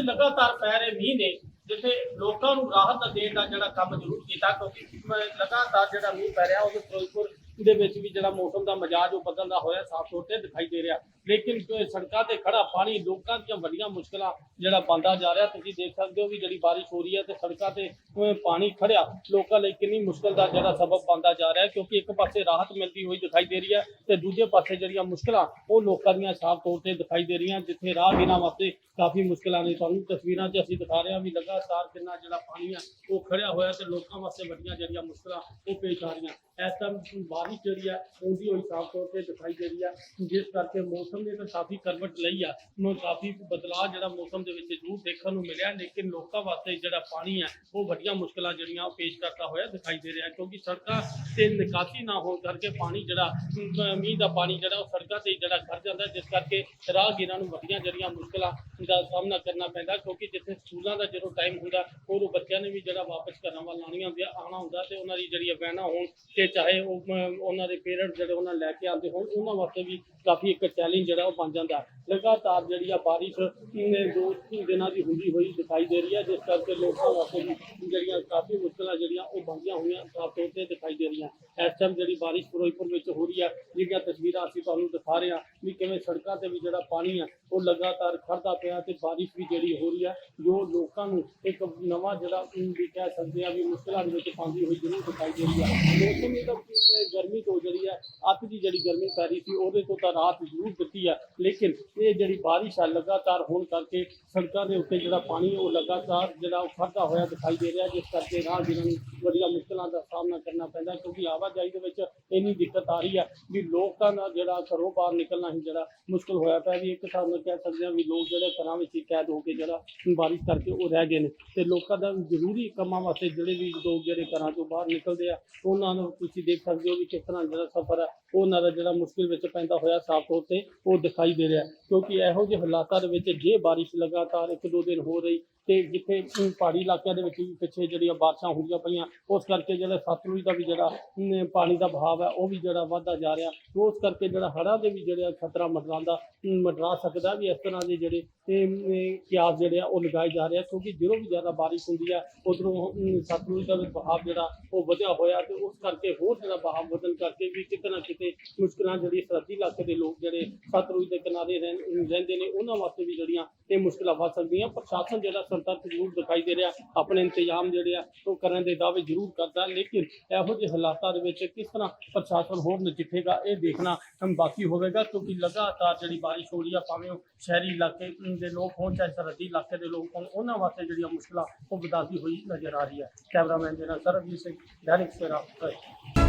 ਲਗਾਤਾਰ ਪੈ ਰਹੇ ਮੀਂਹ ਨੇ, ਜਿੱਥੇ ਲੋਕਾਂ ਨੂੰ ਰਾਹਤ ਦੇਣ ਦਾ ਜਿਹੜਾ ਕੰਮ ਜ਼ਰੂਰ ਕੀਤਾ, ਕਿਉਂਕਿ ਲਗਾਤਾਰ ਜਿਹੜਾ ਮੀਂਹ ਪੈ ਰਿਹਾ ਉਹ ਫਿਰੋਜ਼ਪੁਰ ਦੇ ਵਿੱਚ ਵੀ ਜਿਹੜਾ ਮੌਸਮ ਦਾ ਮਜ਼ਾਜ ਉਹ ਬਦਲਦਾ ਹੋਇਆ ਸਾਫ਼ ਤੌਰ ਤੇ ਦਿਖਾਈ ਦੇ ਰਿਹਾ। ਲੇਕਿਨ ਸੜਕਾਂ ਤੇ ਖੜਾ ਪਾਣੀ ਲੋਕਾਂ ਦੀਆਂ ਵੱਡੀਆਂ ਮੁਸ਼ਕਲਾਂ ਜਿਹੜਾ ਬੰਦਾ ਜਾ ਰਿਹਾ, ਤੁਸੀਂ ਦੇਖ ਸਕਦੇ ਹੋ ਵੀ ਜਿਹੜੀ ਬਾਰਿਸ਼ ਹੋ ਰਹੀ ਹੈ ਤੇ ਸੜਕਾਂ ਤੇ ਪਾਣੀ ਖੜਿਆ ਲੋਕਾਂ ਲਈ ਕਿੰਨੀ ਮੁਸ਼ਕਲ ਦਾ ਜਿਹੜਾ ਸਬਬ ਬਣਦਾ ਜਾ ਰਿਹਾ ਕਿਉਂਕਿ ਇੱਕ ਪਾਸੇ ਰਾਹਤ ਮਿਲਦੀ ਹੋਈ ਦਿਖਾਈ ਦੇ ਰਹੀ ਹੈ ਤੇ ਦੂਜੇ ਪਾਸੇ ਜਿਹੜੀਆਂ ਮੁਸ਼ਕਲਾਂ ਉਹ ਲੋਕਾਂ ਦੀਆਂ ਸਾਫ਼ ਤੌਰ ਤੇ ਦਿਖਾਈ ਦੇ ਰਹੀਆਂ, ਜਿੱਥੇ ਰਾਹਗੀਰਾਂ ਵਾਸਤੇ ਕਾਫੀ ਮੁਸ਼ਕਲਾਂ ਨੇ। ਤੁਹਾਨੂੰ ਤਸਵੀਰਾਂ 'ਚ ਅਸੀਂ ਦਿਖਾ ਰਹੇ ਹਾਂ ਵੀ ਲਗਾਤਾਰ ਕਿੰਨਾ ਜਿਹੜਾ ਪਾਣੀ ਆ ਉਹ ਖੜਿਆ ਹੋਇਆ ਤੇ ਲੋਕਾਂ ਵਾਸਤੇ ਵੱਡੀਆਂ ਜਿਹੜੀਆਂ ਮੁਸ਼ਕਲਾਂ ਉਹ ਪੇਸ਼ ਆ ਰਹੀਆਂ। ਇਸ ਟਾਈਮ ਬਾਰਿਸ਼ ਜਿਹੜੀ ਆ ਹੁੰਦੀ ਹੋਈ ਸਾਫ਼ ਤੌਰ ਤੇ ਦਿਖਾਈ ਦੇ ਰਹੀ ਆ। ਜਿਸ ਕਰਕੇ ਮੌਸਮ ਨੇ ਤਾਂ ਕਾਫੀ ਕਰਵਟ ਲਈ ਆ। ਨੂੰ ਕਾਫੀ ਬਦਲਾਅ ਜਿਹੜਾ ਮੌਸਮ ਦੇ ਵਿੱਚ ਜ਼ਰੂਰ ਦੇਖਣ ਨੂੰ ਮਿਲਿਆ, ਲੇਕਿਨ ਲੋਕਾਂ ਵਾਸਤੇ ਜਿਹੜਾ ਪਾਣੀ ਆ, ਉਹ ਵੱਡੀਆਂ ਮੁਸ਼ਕਲਾਂ ਜਿਹੜੀਆਂ ਉਹ ਪੇਸ਼ ਕਰਦਾ ਹੋਇਆ ਦਿਖਾਈ ਦੇ ਰਿਹਾ, ਕਿਉਂਕਿ ਸੜਕਾਂ ਤੇ ਨਿਕਾਸੀ ਨਾ ਹੋਣ ਕਰਕੇ ਪਾਣੀ ਜਿਹੜਾ ਮੀਂਹ ਦਾ ਪਾਣੀ ਜਿਹੜਾ, ਉਹ ਸੜਕਾਂ ਤੇ ਜਿਹੜਾ ਖੜ ਜਾਂਦਾ, ਜਿਸ ਕਰਕੇ ਰਾਹਗੀਰਾਂ ਨੂੰ ਵੱਡੀਆਂ ਜਿਹੜੀਆਂ ਮੁਸ਼ਕਲਾਂ ਦਾ ਸਾਹਮਣਾ ਕਰਨਾ ਪੈਂਦਾ, ਕਿਉਂਕਿ ਜਿੱਥੇ ਸਕੂਲਾਂ ਦਾ ਜਦੋਂ ਟਾਈਮ ਹੁੰਦਾ, ਉਦੋਂ ਬੱਚਿਆਂ ਨੇ ਵੀ ਜਿਹੜਾ ਵਾਪਸ ਘਰਾਂ ਵੱਲ ਆਉਣੀਆਂ ਹੁੰਦੀਆਂ, ਆਉਣਾ ਹੁੰਦਾ ਤੇ ਉਹਨਾਂ ਦੀ ਜਿਹੜੀ ਵੈਨਾਂ ਹੋਣ ਤੇ ਚਾਹੇ ਉਹ ਉਹਨਾਂ ਦੇ ਪੇਰੈਂਟਸ ਜਿਹੜੇ ਉਹਨਾਂ ਲੈ ਕੇ ਆਉਂਦੇ ਹੋਣ, ਉਹਨਾਂ ਵਾਸਤੇ ਵੀ ਕਾਫੀ ਇੱਕ ਚੈਲੰਜ ਜਿਹੜਾ ਉਹ ਬਣ ਜਾਂਦਾ। ਲਗਾਤਾਰ ਜਿਹੜੀ ਆ ਬਾਰਿਸ਼ ਨੇ ਦੋ ਤਿੰਨ ਦਿਨਾਂ ਦੀ ਹੁੰਦੀ ਹੋਈ ਦਿਖਾਈ ਦੇ ਰਹੀ ਹੈ, ਜਿਸ ਕਰਕੇ ਲੋਕਾਂ ਵਾਸਤੇ ਵੀ ਜਿਹੜੀਆਂ ਕਾਫੀ ਮੁਸ਼ਕਲਾਂ ਜਿਹੜੀਆਂ ਉਹ ਬਣਦੀਆਂ ਹੋਈਆਂ ਸਾਫ਼ ਤੌਰ ਤੇ ਦਿਖਾਈ ਦੇ ਰਹੀਆਂ। ਇਸ ਟਾਈਮ ਜਿਹੜੀ ਬਾਰਿਸ਼ ਫਿਰੋਜ਼ਪੁਰ ਵਿੱਚ ਹੋ ਰਹੀ ਹੈ ਜਿਹੜੀਆਂ ਤਸਵੀਰਾਂ ਅਸੀਂ ਤੁਹਾਨੂੰ ਦਿਖਾ ਰਹੇ ਹਾਂ ਵੀ ਕਿਵੇਂ ਸੜਕਾਂ ਤੇ ਵੀ ਜਿਹੜਾ ਪਾਣੀ ਆ, ਉਹ ਲਗਾਤਾਰ ਖੜਦਾ ਪਿਆ ਤੇ ਬਾਰਿਸ਼ ਵੀ ਜਿਹੜੀ ਹੋ ਰਹੀ ਹੈ ਜੋ ਲੋਕਾਂ ਨੂੰ ਇੱਕ ਨਵਾਂ ਜਿਹੜਾ ਵੀ ਕਹਿ ਸਕਦੇ ਆ ਵੀ ਮੁਸ਼ਕਲਾਂ ਦੇ ਵਿੱਚ ਪਾਉਂਦੀ ਹੋਈ ਜ਼ਰੂਰ ਦਿਖਾਈ ਦੇ ਰਹੀ ਹੈ ਮੌਸਮ ਇਹ ਤਾਂ ਗਰਮੀ ਤੋਂ ਜਿਹੜੀ ਹੈ ਅੱਤ ਦੀ ਜਿਹੜੀ ਗਰਮੀ ਪੈ ਰਹੀ ਸੀ, ਉਹਦੇ ਤੋਂ ਤਾਂ ਰਾਹਤ ਜ਼ਰੂਰ ਦਿੱਤੀ ਹੈ ਲੇਕਿਨ ਇਹ ਜਿਹੜੀ ਬਾਰਿਸ਼ ਆ, ਲਗਾਤਾਰ ਹੋਣ ਕਰਕੇ ਸੜਕਾਂ ਦੇ ਉੱਤੇ ਜਿਹੜਾ ਪਾਣੀ ਉਹ ਲਗਾਤਾਰ ਜਿਹੜਾ ਉਹ ਖੜਦਾ ਹੋਇਆ ਦਿਖਾਈ ਦੇ ਰਿਹਾ, ਜਿਸ ਕਰਕੇ ਰਾਹਗੀਰਾਂ ਨੂੰ ਵੱਡੀਆਂ ਮੁਸ਼ਕਲਾਂ ਦਾ ਸਾਹਮਣਾ ਕਰਨਾ ਪੈਂਦਾ ਕਿਉਂਕਿ ਆਵਾਜਾਈ ਦੇ ਵਿੱਚ ਇੰਨੀ ਦਿੱਕਤ ਆ ਰਹੀ ਹੈ ਵੀ ਲੋਕਾਂ ਦਾ ਜਿਹੜਾ ਘਰੋਂ ਬਾਹਰ ਨਿਕਲਣਾ ਹੀ ਜਿਹੜਾ ਮੁਸ਼ਕਲ ਹੋਇਆ ਪਿਆ ਵੀ ਇੱਕ ਹਿਸਾਬ ਨਾਲ ਕਹਿ ਸਕਦੇ ਹਾਂ ਵੀ ਲੋਕ ਜਿਹੜੇ ਘਰਾਂ ਵਿੱਚ ਹੀ ਕੈਦ ਹੋ ਕੇ ਜਿਹੜਾ ਬਾਰਿਸ਼ ਕਰਕੇ ਉਹ ਰਹਿ ਗਏ ਨੇ ਤੇ ਲੋਕਾਂ ਦਾ ਜ਼ਰੂਰੀ ਕੰਮਾਂ ਵਾਸਤੇ ਜਿਹੜੇ ਵੀ ਲੋਕ ਜਿਹੜੇ ਘਰਾਂ ਤੋਂ ਬਾਹਰ ਨਿਕਲਦੇ ਆ, ਉਹਨਾਂ ਨੂੰ ਤੁਸੀਂ ਦੇਖ ਸਕਦੇ ਹੋ ਵੀ ਕਿਸ ਤਰ੍ਹਾਂ ਜਿਹੜਾ ਸਫ਼ਰ ਹੈ ਉਹਨਾਂ ਦਾ ਜਿਹੜਾ ਮੁਸ਼ਕਿਲ ਵਿੱਚ ਪੈਂਦਾ ਹੋਇਆ ਸਾਫ਼ ਤੌਰ ਤੇ ਉਹ ਦਿਖਾਈ ਦੇ ਰਿਹਾ। ਕਿਉਂਕਿ ਇਹੋ ਜਿਹੇ ਹਾਲਾਤਾਂ ਦੇ ਵਿੱਚ ਜੇ ਬਾਰਿਸ਼ ਲਗਾਤਾਰ ਇੱਕ ਦੋ ਦਿਨ ਹੋ ਰਹੀ ਤੇ ਜਿੱਥੇ ਪਹਾੜੀ ਇਲਾਕਿਆਂ ਦੇ ਵਿੱਚ ਵੀ ਪਿੱਛੇ ਜਿਹੜੀਆਂ ਬਾਰਿਸ਼ਾਂ ਹੁੰਦੀਆਂ ਪਈਆਂ ਉਸ ਕਰਕੇ ਜਿਹੜਾ ਸਤਲੁਜ ਦਾ ਵੀ ਜਿਹੜਾ ਪਾਣੀ ਦਾ ਬਹਾਵ ਹੈ ਉਹ ਵੀ ਜਿਹੜਾ ਵੱਧਦਾ ਜਾ ਰਿਹਾ। ਉਸ ਕਰਕੇ ਜਿਹੜਾ ਹੜ੍ਹਾਂ ਦੇ ਵੀ ਜਿਹੜਾ ਖਤਰਾ ਮੰਡਰਾਉਂਦਾ ਅਮ, ਮੰਡਰਾ ਸਕਦਾ ਵੀ ਇਸ ਤਰ੍ਹਾਂ ਦੇ ਜਿਹੜੇ ਅਮ, ਕਿਆਸ ਜਿਹੜੇ ਆ ਉਹ ਲਗਾਏ ਜਾ ਰਹੇ ਆ ਕਿਉਂਕਿ ਜਦੋਂ ਵੀ ਜ਼ਿਆਦਾ ਬਾਰਿਸ਼ ਹੁੰਦੀ ਹੈ ਉਧਰੋਂ ਸਤਲੁਜ ਦਾ ਵੀ ਬਹਾਵ ਜਿਹੜਾ ਉਹ ਵਧਿਆ ਹੋਇਆ ਤੇ ਉਸ ਕਰਕੇ ਹੋਰ ਜਿਹੜਾ ਬਹਾਵ ਵਧਣ ਕਰਕੇ ਵੀ ਕਿਤੇ ਨਾ ਕਿਤੇ ਮੁਸ਼ਕਲਾਂ ਜਿਹੜੀ ਸਰਹੱਦੀ ਇਲਾਕੇ ਦੇ ਲੋਕ ਜਿਹੜੇ ਸਤਲੁਜ ਦੇ ਕਿਨਾਰੇ ਰਹਿੰ- ਰਹਿੰਦੇ ਨੇ ਉਹਨਾਂ ਵਾਸਤੇ ਵੀ ਜਿਹੜੀਆਂ ਇਹ ਮੁਸ਼ਕਲਾਂ ਵੱਧ ਸਕਦੀਆਂ। ਪ੍ਰਸ਼ਾਸਨ ਜਿਹੜਾ ਸੰਤਰਕ ਜ਼ਰੂਰ ਦਿਖਾਈ ਦੇ ਰਿਹਾ, ਆਪਣੇ ਇੰਤਜ਼ਾਮ ਜਿਹੜੇ ਆ ਉਹ ਕਰਨ ਦੇ ਦਾਅਵੇ ਜ਼ਰੂਰ ਕਰਦਾ, ਲੇਕਿਨ ਇਹੋ ਜਿਹੇ ਹਾਲਾਤਾਂ ਦੇ ਵਿੱਚ ਕਿਸ ਤਰ੍ਹਾਂ ਪ੍ਰਸ਼ਾਸਨ ਹੋਰ ਨਜਿੱਠੇਗਾ, ਇਹ ਦੇਖਣਾ ਬਾਕੀ ਹੋਵੇਗਾ, ਕਿਉਂਕਿ ਲਗਾਤਾਰ ਜਿਹੜੀ ਬਾਰਿਸ਼ ਹੋ ਰਹੀ ਆ, ਭਾਵੇਂ ਉਹ ਸ਼ਹਿਰੀ ਇਲਾਕੇ ਦੇ ਲੋਕ ਹੋਣ, ਚਾਹੇ ਸਰਹੱਦੀ ਇਲਾਕੇ ਦੇ ਲੋਕ ਹੋਣ, ਉਹਨਾਂ ਵਾਸਤੇ ਜਿਹੜੀਆਂ ਮੁਸ਼ਕਲਾਂ ਉਹ ਵਧਾਦੀ ਹੋਈ ਨਜ਼ਰ ਆ ਰਹੀ ਹੈ ਕੈਮਰਾਮੈਨ ਦੇ ਨਾਲ ਸਰਬਜੀਤ ਸਿੰਘ, ਦੈਨਿਕ ਸਵੇਰਾ